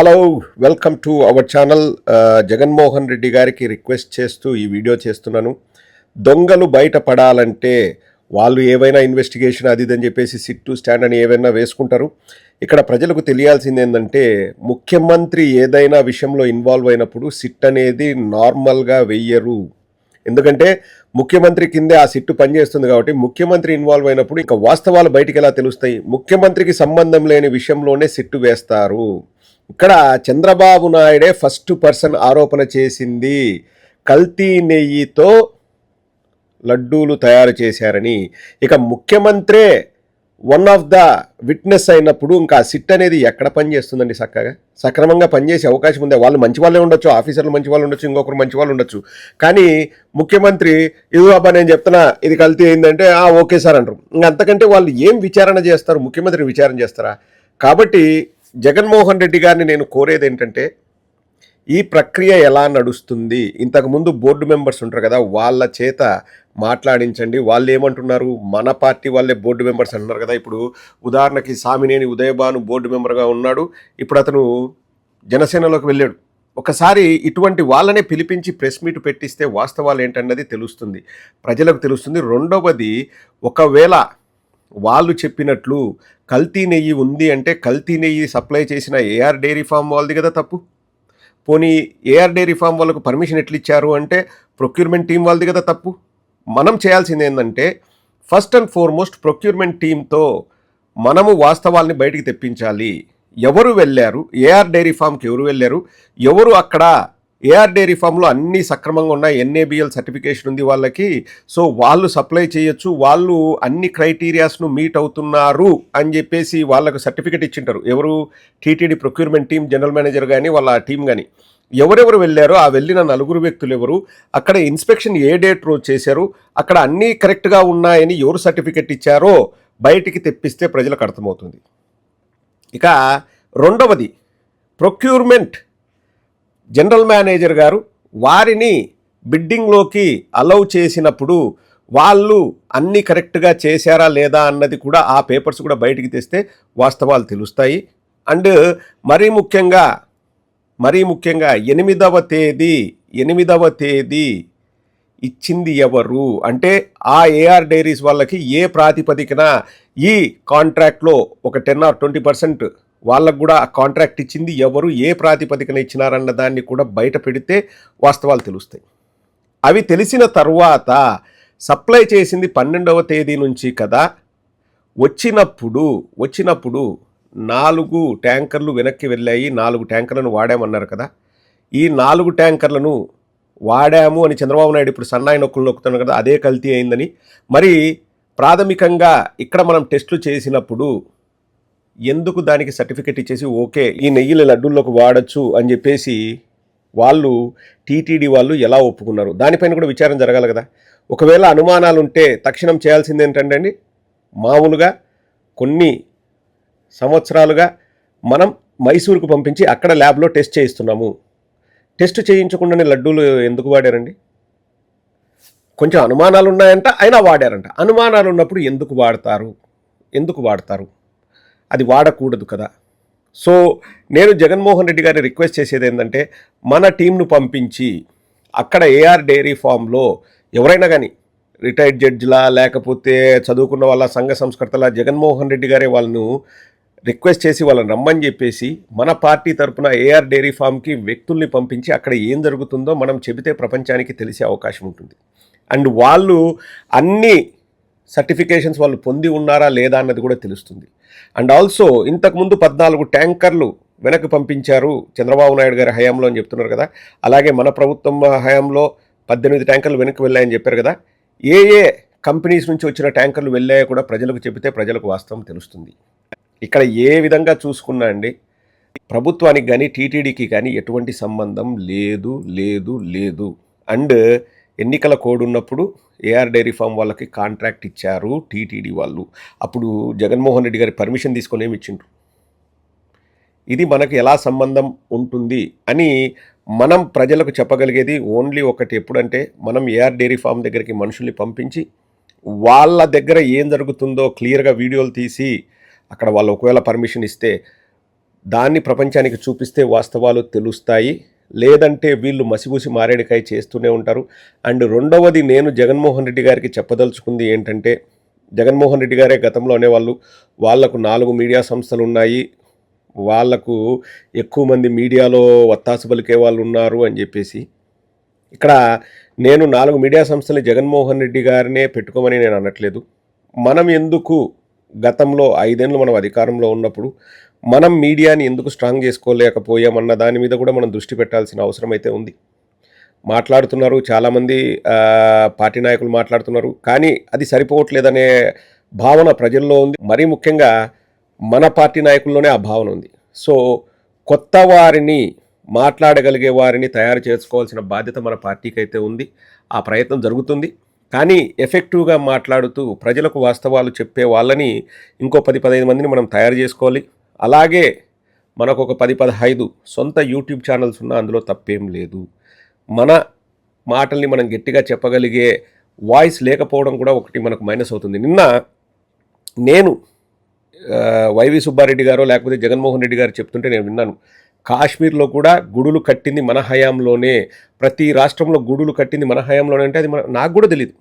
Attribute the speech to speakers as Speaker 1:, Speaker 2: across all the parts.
Speaker 1: Hello welcome to our channel Jaganmohan Reddy గారికి request చేస్తూ ఈ వీడియో చేస్తున్నాను. దొంగలు బయటపడాలంటే వాళ్ళు ఏవైనా ఇన్వెస్టిగేషన్ అది ఇది చెప్పేసి సిట్టు స్టాండ్ అని ఏవైనా వేసుకుంటారు. ఇక్కడ ప్రజలకు తెలియాల్సింది ఏంటంటే ముఖ్యమంత్రి ఏదైనా విషయంలో ఇన్వాల్వ్ అయినప్పుడు సిట్ అనేది నార్మల్గా వెయ్యరు. ఎందుకంటే ముఖ్యమంత్రి కిందే ఆ సిట్టు పనిచేస్తుంది కాబట్టి ముఖ్యమంత్రి ఇన్వాల్వ్ అయినప్పుడు ఇంకా వాస్తవాలు బయటికి ఎలా తెలుస్తాయి? ముఖ్యమంత్రికి సంబంధం లేని విషయంలోనే సిట్టు వేస్తారు. ఇక్కడ చంద్రబాబు నాయుడే ఫస్ట్ పర్సన్ ఆరోపణ చేసింది. కల్తీ నెయ్యితో లడ్డూలు తయారు చేశారని. ఇక ముఖ్యమంత్రే వన్ ఆఫ్ ద విట్నెస్ అయినప్పుడు ఇంకా సిట్ అనేది ఎక్కడ పనిచేస్తుందండి చక్కగా సక్రమంగా పనిచేసే అవకాశం ఉంది? వాళ్ళు మంచి వాళ్ళే ఉండొచ్చు ఆఫీసర్లు మంచి వాళ్ళు ఉండొచ్చు ఇంకొకరు మంచి వాళ్ళు ఉండొచ్చు. కానీ ముఖ్యమంత్రి ఇది అబ్బా నేను చెప్తున్నా ఇది కల్తీ అయిందంటే ఓకే సార్ అంటారు. ఇంకా అంతకంటే వాళ్ళు ఏం విచారణ చేస్తారు? ముఖ్యమంత్రి విచారణ చేస్తారా? కాబట్టి జగన్మోహన్ రెడ్డి గారిని నేను కోరేది ఏంటంటే ఈ ప్రక్రియ ఎలా నడుస్తుంది? ఇంతకుముందు బోర్డు మెంబర్స్ ఉంటారు కదా వాళ్ళ చేత మాట్లాడించండి. వాళ్ళు ఏమంటున్నారు? మన పార్టీ వాళ్ళే బోర్డు మెంబర్స్ అంటున్నారు కదా. ఇప్పుడు ఉదాహరణకి సామినేని ఉదయభాను బోర్డు మెంబర్గా ఉన్నాడు. ఇప్పుడు అతను జనసేనలోకి వెళ్ళాడు. ఒకసారి ఇటువంటి వాళ్ళనే పిలిపించి ప్రెస్ మీట్ పెట్టిస్తే వాస్తవాలు ఏంటన్నది తెలుస్తుంది. ప్రజలకు తెలుస్తుంది. రెండవది ఒకవేళ వాళ్ళు చెప్పినట్లు కల్తీ నెయ్యి ఉంది అంటే కల్తీ నెయ్యి సప్లై చేసిన ఏఆర్ డైరీ ఫామ్ వాళ్ళది కదా తప్పు. పోనీ ఏఆర్ డైరీ ఫామ్ వాళ్ళకు పర్మిషన్ ఎట్లు ఇచ్చారు అంటే ప్రొక్యూర్మెంట్ టీం వాళ్ళది కదా తప్పు. మనం చేయాల్సింది ఏంటంటే ఫస్ట్ అండ్ ఫార్మోస్ట్ ప్రొక్యూర్మెంట్ టీంతో మనము వాస్తవాల్ని బయటికి తెప్పించాలి. ఎవరు వెళ్ళారు? ఏఆర్ డైరీ ఫామ్కి ఎవరు వెళ్ళారు? ఎవరు అక్కడ ఏఆర్ డైరీ ఫామ్లో అన్ని సక్రమంగా ఉన్నాయి. ఎన్ఏబిఎల్ సర్టిఫికేషన్ ఉంది వాళ్ళకి. సో వాళ్ళు సప్లై చేయొచ్చు. వాళ్ళు అన్ని క్రైటీరియాస్ను మీట్ అవుతున్నారు అని చెప్పేసి వాళ్ళకు సర్టిఫికేట్ ఇచ్చింటారు. ఎవరు TTD procurement team general manager కానీ వాళ్ళ టీం కానీ ఎవరెవరు వెళ్ళారో ఆ వెళ్ళిన నలుగురు వ్యక్తులు ఎవరు అక్కడ ఇన్స్పెక్షన్ ఏ డేట్ రోజు చేశారు అక్కడ అన్నీ కరెక్ట్గా ఉన్నాయని ఎవరు సర్టిఫికెట్ ఇచ్చారో బయటికి తెప్పిస్తే ప్రజలకు అర్థమవుతుంది. ఇక రెండవది ప్రొక్యూర్మెంట్ జనరల్ మేనేజర్ గారు వారిని బిడ్డింగ్లోకి అలౌ చేసినప్పుడు వాళ్ళు అన్నీ కరెక్ట్గా చేశారా లేదా అన్నది కూడా ఆ పేపర్స్ కూడా బయటికి తెస్తే వాస్తవాలు తెలుస్తాయి. అండ్ మరీ ముఖ్యంగా మరీ ముఖ్యంగా ఎనిమిదవ తేదీ ఎనిమిదవ తేదీ ఇచ్చింది ఎవరు? అంటే ఆ ఏఆర్ డైరీస్ వాళ్ళకి ఏ ప్రాతిపదికన ఈ కాంట్రాక్ట్లో ఒక టెన్ ఆర్ ట్వంటీ పర్సెంట్ వాళ్ళకు కూడా ఆ కాంట్రాక్ట్ ఇచ్చింది. ఎవరు ఏ ప్రాతిపదికన ఇచ్చినారన్న దాన్ని కూడా బయట పెడితే వాస్తవాలు తెలుస్తాయి. అవి తెలిసిన తర్వాత సప్లై చేసింది పన్నెండవ తేదీ నుంచి కదా వచ్చినప్పుడు వచ్చినప్పుడు నాలుగు ట్యాంకర్లు వెనక్కి వెళ్ళాయి. నాలుగు ట్యాంకర్లను వాడామన్నారు కదా. ఈ నాలుగు ట్యాంకర్లను వాడాము అని చంద్రబాబు నాయుడు ఇప్పుడు సన్నాయి నొక్కులు నొక్కుతున్నారు కదా అదే కల్తీ అయిందని. మరి ప్రాథమికంగా ఇక్కడ మనం టెస్టులు చేసినప్పుడు ఎందుకు దానికి సర్టిఫికెట్ ఇచ్చేసి ఓకే ఈ నెయ్యిల లడ్డూల్లోకి వాడచ్చు అని చెప్పేసి వాళ్ళు టీటీడీ వాళ్ళు ఎలా ఒప్పుకున్నారు? దానిపైన కూడా విచారం జరగాలి కదా. ఒకవేళ అనుమానాలు ఉంటే తక్షణం చేయాల్సింది ఏంటంటే అండి మామూలుగా కొన్ని సంవత్సరాలుగా మనం మైసూరుకు పంపించి అక్కడ ల్యాబ్లో టెస్ట్ చేయిస్తున్నాము. టెస్ట్ చేయించకుండానే లడ్డూలు ఎందుకు వాడారండి? కొంచెం అనుమానాలు ఉన్నాయంట అయినా వాడారంట. అనుమానాలు ఉన్నప్పుడు ఎందుకు వాడతారు? ఎందుకు వాడతారు? అది వాడకూడదు కదా. సో నేను జగన్మోహన్ రెడ్డి గారిని రిక్వెస్ట్ చేసేది ఏంటంటే మన టీంను పంపించి అక్కడ ఏఆర్ డైరీ ఫామ్లో ఎవరైనా కానీ రిటైర్డ్ జడ్జిలా లేకపోతే చదువుకున్న వాళ్ళ సంఘ సంస్కర్తల జగన్మోహన్ రెడ్డి గారే వాళ్ళను రిక్వెస్ట్ చేసి వాళ్ళని రమ్మని చెప్పేసి మన పార్టీ తరపున ఏఆర్ డైరీ ఫామ్కి వ్యక్తుల్ని పంపించి అక్కడ ఏం జరుగుతుందో మనం చెబితే ప్రపంచానికి తెలిసే అవకాశం ఉంటుంది. అండ్ వాళ్ళు అన్నీ సర్టిఫికేషన్స్ వాళ్ళు పొంది ఉన్నారా లేదా అన్నది కూడా తెలుస్తుంది. అండ్ ఆల్సో ఇంతకుముందు పద్నాలుగు ట్యాంకర్లు వెనక్కి పంపించారు చంద్రబాబు నాయుడు గారి హయాంలో అని చెప్తున్నారు కదా. అలాగే మన ప్రభుత్వం హయాంలో పద్దెనిమిది ట్యాంకర్లు వెనక్కి వెళ్ళాయని చెప్పారు కదా. ఏ ఏ కంపెనీస్ నుంచి వచ్చిన ట్యాంకర్లు వెళ్ళాయో కూడా ప్రజలకు చెబితే ప్రజలకు వాస్తవం తెలుస్తుంది. ఇక్కడ ఏ విధంగా చూసుకున్నా అండి ప్రభుత్వానికి కానీ టీటీడీకి కానీ ఎటువంటి సంబంధం లేదు లేదు లేదు. అండ్ ఎన్నికల కోడ్ ఉన్నప్పుడు ఏఆర్ డైరీ ఫామ్ వాళ్ళకి కాంట్రాక్ట్ ఇచ్చారు టీటీడీ వాళ్ళు. అప్పుడు జగన్మోహన్ రెడ్డి గారి పర్మిషన్ తీసుకొని ఏమి ఇచ్చిండ్రు? ఇది మనకు ఎలా సంబంధం ఉంటుంది అని మనం ప్రజలకు చెప్పగలిగేది ఓన్లీ ఒకటి ఎప్పుడంటే మనం ఏఆర్ డైరీ ఫామ్ దగ్గరికి మనుషుల్ని పంపించి వాళ్ళ దగ్గర ఏం జరుగుతుందో క్లియర్గా వీడియోలు తీసి అక్కడ వాళ్ళు ఒకవేళ పర్మిషన్ ఇస్తే దాన్ని ప్రపంచానికి చూపిస్తే వాస్తవాలు తెలుస్తాయి. లేదంటే వీళ్ళు మసిగూసి మారేడికాయ చేస్తూనే ఉంటారు. అండ్ రెండవది నేను జగన్మోహన్ రెడ్డి గారికి చెప్పదలుచుకుంది ఏంటంటే జగన్మోహన్ రెడ్డి గారే గతంలో అనేవాళ్ళు వాళ్ళకు నాలుగు మీడియా సంస్థలు ఉన్నాయి వాళ్ళకు ఎక్కువ మంది మీడియాలో వత్తాసు పలికే వాళ్ళు ఉన్నారు అని చెప్పేసి. ఇక్కడ నేను నాలుగు మీడియా సంస్థలు జగన్మోహన్ రెడ్డి గారినే పెట్టుకోమని నేను అనట్లేదు. మనం ఎందుకు గతంలో ఐదేళ్ళు మనం అధికారంలో ఉన్నప్పుడు మనం మీడియాని ఎందుకు స్ట్రాంగ్ చేసుకోలేకపోయామన్న దాని మీద కూడా మనం దృష్టి పెట్టాల్సిన అవసరం అయితే ఉంది. మాట్లాడుతున్నారు చాలామంది పార్టీ నాయకులు మాట్లాడుతున్నారు కానీ అది సరిపోవట్లేదనే భావన ప్రజల్లో ఉంది. మరీ ముఖ్యంగా మన పార్టీ నాయకుల్లోనే ఆ భావన ఉంది. సో కొత్త వారిని మాట్లాడగలిగే వారిని తయారు చేసుకోవాల్సిన బాధ్యత మన పార్టీకి అయితే ఉంది. ఆ ప్రయత్నం జరుగుతుంది. కానీ ఎఫెక్టివ్గా మాట్లాడుతూ ప్రజలకు వాస్తవాలు చెప్పే వాళ్ళని ఇంకో పది పదహైదు మందిని మనం తయారు చేసుకోవాలి. అలాగే మనకు ఒక పది పదహైదు సొంత యూట్యూబ్ ఛానల్స్ ఉన్నా అందులో తప్పేం లేదు. మన మాటల్ని మనం గట్టిగా చెప్పగలిగే వాయిస్ లేకపోవడం కూడా ఒకటి మనకు మైనస్ అవుతుంది. నిన్న నేను వైవి సుబ్బారెడ్డి గారో లేకపోతే జగన్మోహన్ రెడ్డి గారు చెప్తుంటే నేను విన్నాను. కాశ్మీర్లో కూడా గుడులు కట్టింది మన హయాంలోనే. ప్రతి రాష్ట్రంలో గుడులు కట్టింది మన హయాంలోనే. అంటే అది మన నాకు కూడా తెలియదు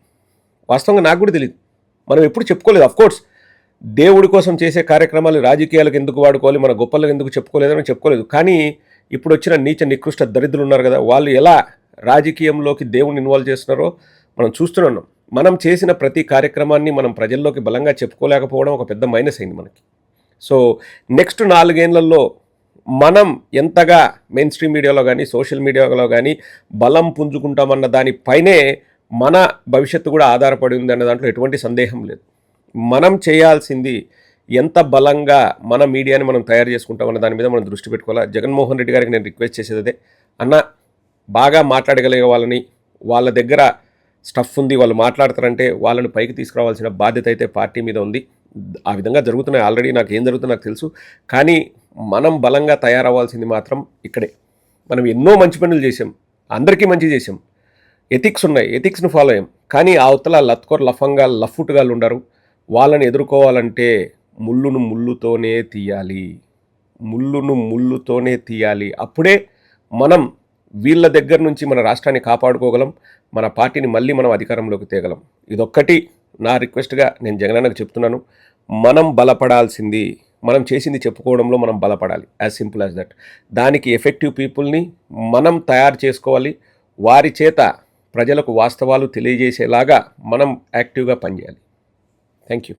Speaker 1: వాస్తవంగా నాకు కూడా తెలియదు మనం ఎప్పుడు చెప్పుకోలేదు. అఫ్కోర్స్ దేవుడి కోసం చేసే కార్యక్రమాలు రాజకీయాలకు ఎందుకు వాడుకోవాలి మన గొప్పలకు ఎందుకు చెప్పుకోలేదని చెప్పుకోలేదు. కానీ ఇప్పుడు వచ్చిన నీచ నికృష్ట దరిద్రులు ఉన్నారు కదా వాళ్ళు ఎలా రాజకీయంలోకి దేవుడిని ఇన్వాల్వ్ చేస్తున్నారో మనం చూస్తున్నాం మనం చేసిన ప్రతి కార్యక్రమాన్ని మనం ప్రజల్లోకి బలంగా చెప్పుకోలేకపోవడం ఒక పెద్ద మైనస్ అయింది మనకి. సో నెక్స్ట్ నాలుగేళ్ళలో మనం ఎంతగా మెయిన్ స్ట్రీమ్ మీడియాలో కానీ సోషల్ మీడియాలో కానీ బలం పుంజుకుంటామన్న దానిపైనే మన భవిష్యత్తు కూడా ఆధారపడి ఉంది అన్న దాంట్లో ఎటువంటి సందేహం లేదు. మనం చేయాల్సింది ఎంత బలంగా మన మీడియాని మనం తయారు చేసుకుంటామన్న దాని మీద మనం దృష్టి పెట్టుకోవాలి? జగన్మోహన్ రెడ్డి గారికి నేను రిక్వెస్ట్ చేసేది అదే. అన్న బాగా మాట్లాడగలిగే వాళ్ళని వాళ్ళ దగ్గర స్టఫ్ ఉంది వాళ్ళు మాట్లాడతారంటే వాళ్ళని పైకి తీసుకురావాల్సిన బాధ్యత అయితే పార్టీ మీద ఉంది. ఆ విధంగా జరుగుతున్నాయి. ఆల్రెడీ నాకు ఏం జరుగుతుందో నాకు తెలుసు. కానీ మనం బలంగా తయారవ్వాల్సింది మాత్రం ఇక్కడే. మనం ఎన్నో మంచి పనులు చేసాం అందరికీ మంచి చేసాం ఎథిక్స్ ఉన్నాయి. ఎథిక్స్ను ఫాలో అయ్యాం. కానీ అవతల లత్కోర్ లఫంగా లఫ్ఫుట్గాలు ఉండరు. వాళ్ళని ఎదుర్కోవాలంటే ముళ్ళును ముళ్ళుతోనే తీయాలి. ముళ్ళును ముళ్ళుతోనే తీయాలి. అప్పుడే మనం వీళ్ళ దగ్గర నుంచి మన రాష్ట్రాన్ని కాపాడుకోగలం. మన పార్టీని మళ్ళీ మనం అధికారంలోకి తేగలం. ఇదొక్కటి నా రిక్వెస్ట్గా నేను జగనన్నకు చెప్తున్నాను. మనం బలపడాల్సింది మనం చేసింది చెప్పుకోవడంలో మనం బలపడాలి. యాజ్ సింపుల్ యాజ్ దట్ దానికి ఎఫెక్టివ్ పీపుల్ని మనం తయారు చేసుకోవాలి. వారి చేత ప్రజలకు వాస్తవాలు తెలియజేసేలాగా మనం యాక్టివ్గా పనిచేయాలి. Thank you